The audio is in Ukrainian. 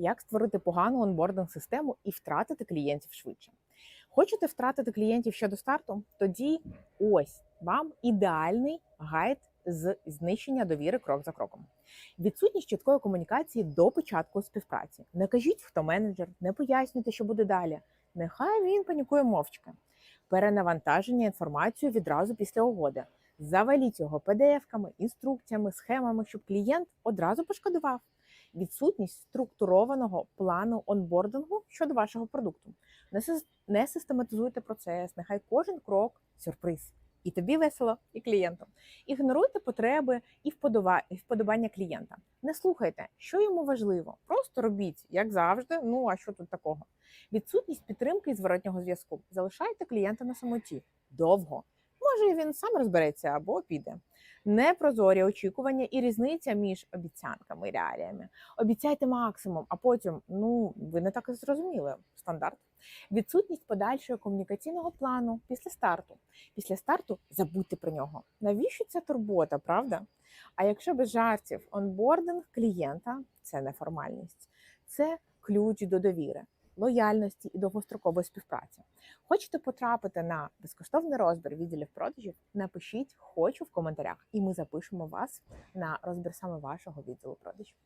як створити погану онбординг систему і втратити клієнтів швидше. Хочете втратити клієнтів ще до старту? Тоді ось вам ідеальний гайд з знищення довіри крок за кроком. Відсутність чіткої комунікації до початку співпраці. Не кажіть, хто менеджер, не пояснюйте, що буде далі. Нехай він панікує мовчки. Перенавантаження інформацією відразу після угоди. Заваліть його PDF-ками, інструкціями, схемами, щоб клієнт одразу пошкодував. Відсутність структурованого плану онбордингу щодо вашого продукту. Не, сис- систематизуйте процес, нехай кожен крок сюрприз. І тобі весело, і клієнту. Ігноруйте потреби і вподобання клієнта. Не слухайте, що йому важливо. Просто робіть, як завжди. Ну а що тут такого? Відсутність підтримки і зворотнього зв'язку. Залишайте клієнта на самоті довго. Може, він сам розбереться або піде. Непрозорі очікування і різниця між обіцянками і реаліями. Обіцяйте максимум, а потім ну ви не так і зрозуміли. Стандарт. Відсутність подальшого комунікаційного плану після старту. Після старту забудьте про нього. Навіщо ця турбота, правда? А якщо без жартів, онбординг клієнта це не формальність, це ключ до довіри, лояльності і довгострокової співпраці. Хочете потрапити на безкоштовний розбір відділів продажів? Напишіть хочу в коментарях, і ми запишемо вас на розбір саме вашого відділу продажів.